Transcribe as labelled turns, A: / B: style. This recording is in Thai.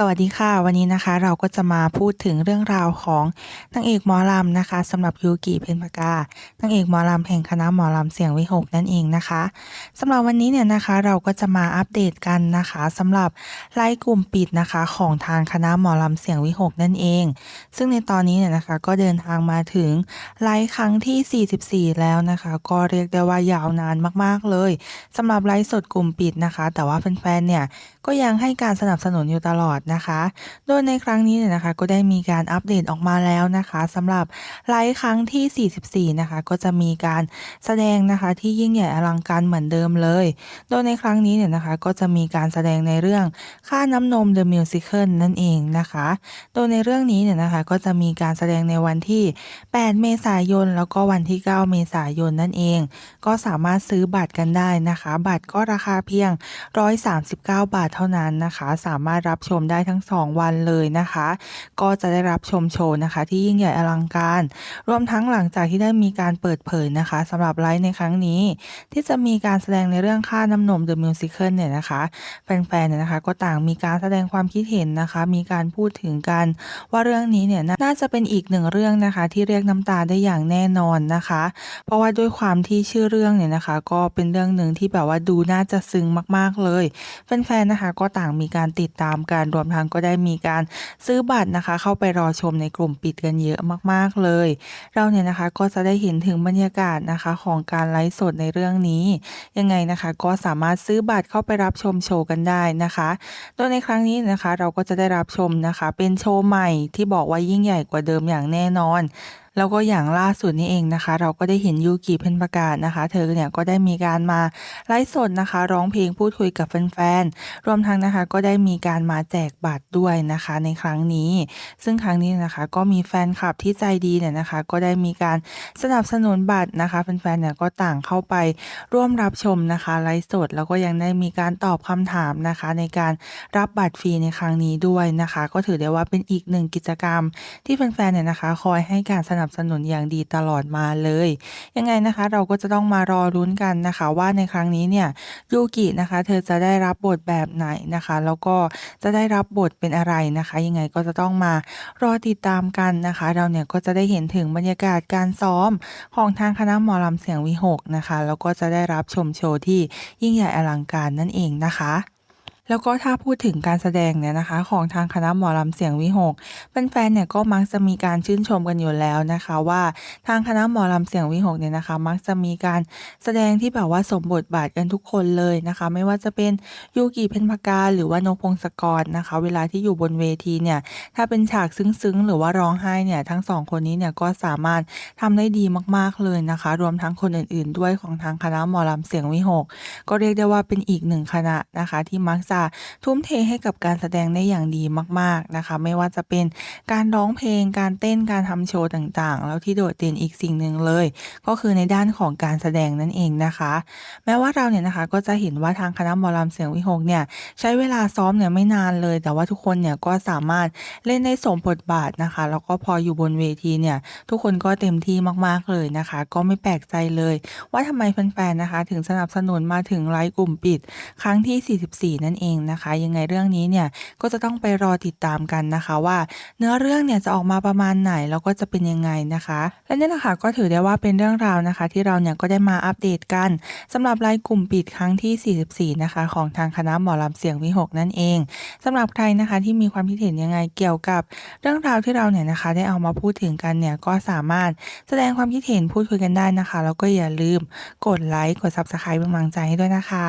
A: สวัสดีค่ะ วันนี้นะคะเราก็จะมาพูดถึงเรื่องราวของนางเอกหมอลำนะคะสำหรับยูกิเพ็ญปากานางเอกหมอลำแห่งคณะหมอลำเสียงวิหกนั่นเองนะคะสำหรับวันนี้เนี่ยนะคะเราก็จะมาอัปเดตกันนะคะสำหรับไลฟ์กลุ่มปิดนะคะของทางคณะหมอลำเสียงวิหกนั่นเอง ซึ่งในตอนนี้เนี่ยนะคะก็เดินทางมาถึงไลฟ์ครั้งที่ 44 แล้วนะคะ ก็เรียกได้ว่ายาวนานมากๆเลยสำหรับไลฟ์สดกลุ่มปิดนะคะ แต่ว่าแฟนๆเนี่ย ก็ยังให้การสนับสนุนอยู่ตลอดนะคะ โดยในครั้งนี้เนี่ยนะคะ ก็ได้มีการอัปเดตออกมาแล้วนะคะสำหรับไลฟ์ครั้งที่ 44 นะคะ ก็จะมีการแสดงนะคะที่ยิ่งใหญ่อลังการเหมือนเดิมเลย โดยในครั้งนี้เนี่ยนะคะ ก็จะมีการแสดงในเรื่องค่าน้ำนม The Musical นั่นเองนะคะ โดยในเรื่องนี้เนี่ยนะคะก็จะมีการแสดงในวันที่ 8 เมษายน แล้วก็วันที่ 9 เมษายนนั่นเอง ก็สามารถซื้อบัตรกันได้นะคะ บัตรก็ราคาเพียง 139 บาทเท่านั้นนะคะ สามารถรับชมได้ทั้ง 2 วันเลยนะคะ ก็จะได้รับชมโชว์นะคะ ที่ยิ่งใหญ่อลังการ รวมทั้งหลังจากที่ได้มีการเปิดเผยนะคะสำหรับไลฟ์ในครั้งนี้ ที่จะมีการแสดงในเรื่องค่าน้ำนม The Musical เนี่ยนะคะแฟนๆเนี่ยนะคะก็ต่างมีการแสดงความคิดเห็นนะคะ มีการพูดถึงกันว่าเรื่องนี้เนี่ยน่าจะเป็นอีกหนึ่งเรื่องนะคะ ที่เรียกน้ำตาได้อย่างแน่นอนนะคะ เพราะว่าด้วยความที่ชื่อเรื่องเนี่ยนะคะ ก็เป็นเรื่องหนึ่งที่แบบว่าดูน่าจะซึ้งมากๆเลยแฟนๆนะคะก็ต่างมีการติดตามกันรวมทั้งก็ได้มีการซื้อบัตรนะคะ เข้าไปรอชมในกลุ่มปิดกันเยอะมากๆเลย เราเนี่ยนะคะก็จะได้เห็นถึงบรรยากาศนะคะของการไลฟ์สดในเรื่องนี้ ยังไงนะคะก็สามารถซื้อบัตรเข้าไปรับชมโชว์กันได้นะคะโดยในครั้งนี้นะคะเราก็จะได้รับชมนะคะ เป็นโชว์ใหม่ที่บอกว่ายิ่งใหญ่กว่าเดิมอย่างแน่นอน แล้วก็อย่างล่าสุดนี้เองนะคะ เราก็ได้เห็นยูกิเพ็ญประกาศนะคะ เธอเนี่ยก็ได้มีการมาไลฟ์สดนะคะ ร้องเพลงพูดคุยกับแฟนๆรวมทั้งนะคะก็ได้มีการมาแจกบัตรด้วยนะคะ ในครั้งนี้ ซึ่งครั้งนี้นะคะก็มีแฟนคลับที่ใจดีเนี่ยนะคะ ก็ได้มีการสนับสนุนบัตรนะคะแฟนๆเนี่ยก็ต่างเข้าไปร่วมรับชมนะคะไลฟ์สดแล้วก็ยังได้มีการตอบคำถามนะคะ ในการรับบัตรฟรีในครั้งนี้ด้วยนะคะ ก็ถือได้ว่าเป็นอีกหนึ่งกิจกรรมที่แฟนๆเนี่ยนะคะ คอยให้การสนับสนุนอย่างดีตลอดมาเลย ยังไงนะคะ เราก็จะต้องมารอรุ้นกันนะคะ ว่าในครั้งนี้เนี่ยยูกินะคะ เธอจะได้รับบทแบบไหนนะคะ แล้วก็จะได้รับบทเป็นอะไรนะคะ ยังไงก็จะต้องมารอติดตามกันนะคะ เราเนี่ยก็จะได้เห็นถึงบรรยากาศการซ้อมของทางคณะหมอลำเสียงวิหกนะคะ แล้วก็จะได้รับชมโชว์ที่ยิ่งใหญ่อลังการนั่นเองนะคะ แล้วก็ถ้าพูดถึงการแสดงเนี่ยนะคะ ของทางคณะหมอลำเสียงวิหกแฟนๆเนี่ยก็มักจะมีการชื่นชมกันอยู่แล้วนะคะ ว่าทางคณะหมอลำเสียงวิหกเนี่ยนะคะ มักจะมีการแสดงที่แบบว่าสมบทบาทกันทุกคนเลยนะคะ ไม่ว่าจะเป็นยูกิเพ็ญพกาหรือว่านกพงศกรนะคะ เวลาที่อยู่บนเวทีเนี่ยถ้าเป็นฉากซึ้งๆ หรือว่าร้องไห้เนี่ยทั้งสองคนนี้เนี่ยก็สามารถทำได้ดีมากๆเลยนะคะ รวมทั้งคนอื่น ๆ ด้วยของทางคณะหมอลำเสียงวิหกก็เรียกได้ว่าเป็นอีกหนึ่งคณะนะคะ ที่มักจะทุ่มเทให้กับการแสดงได้อย่างดีมาก ๆนะคะ ไม่ว่าจะเป็นการร้องเพลงการเต้นการทำโชว์ต่างๆ แล้วที่โดดเด่นอีกสิ่งหนึ่งเลย ก็คือในด้านของการแสดงนั่นเองนะคะ แม้ว่าเราเนี่ยนะคะก็จะเห็นว่าทางคณะหมอลำเสียงวิหกเนี่ยใช้เวลาซ้อมเนี่ยไม่นานเลย แต่ว่าทุกคนเนี่ยก็สามารถเล่นได้สมบทบาทนะคะ แล้วก็พออยู่บนเวทีเนี่ยทุกคนก็เต็มที่มากๆเลยนะคะ ก็ไม่แปลกใจเลย ว่าทำไมแฟนๆนะคะ ถึงสนับสนุนมาถึงไลฟ์กลุ่มปิด ครั้งที่ 44 นั่นเองนะคะ ยังไงเรื่องนี้เนี่ยก็จะต้องไปรอติดตามกันนะคะ ว่าเนื้อเรื่องเนี่ยจะออกมาประมาณไหนแล้วก็จะเป็นยังไงนะคะ และนี่แหละค่ะก็ถือได้ว่าเป็นเรื่องราวนะคะ ที่เราเนี่ยก็ได้มาอัปเดตกันสำหรับไลฟ์กลุ่มปิดครั้งที่ 44 นะคะ ของทางคณะหมอลำเสียงวิหกนั่นเองสำหรับใครนะคะที่มีความคิดเห็นยังไงเกี่ยวกับ เรื่องราวที่เราเนี่ยนะคะได้เอามาพูดถึงกันเนี่ยก็สามารถแสดงความคิดเห็นพูดคุยกันได้นะคะ แล้วก็อย่าลืมกดไลค์กด Subscribe เป็นกำลังใจให้ด้วยนะคะ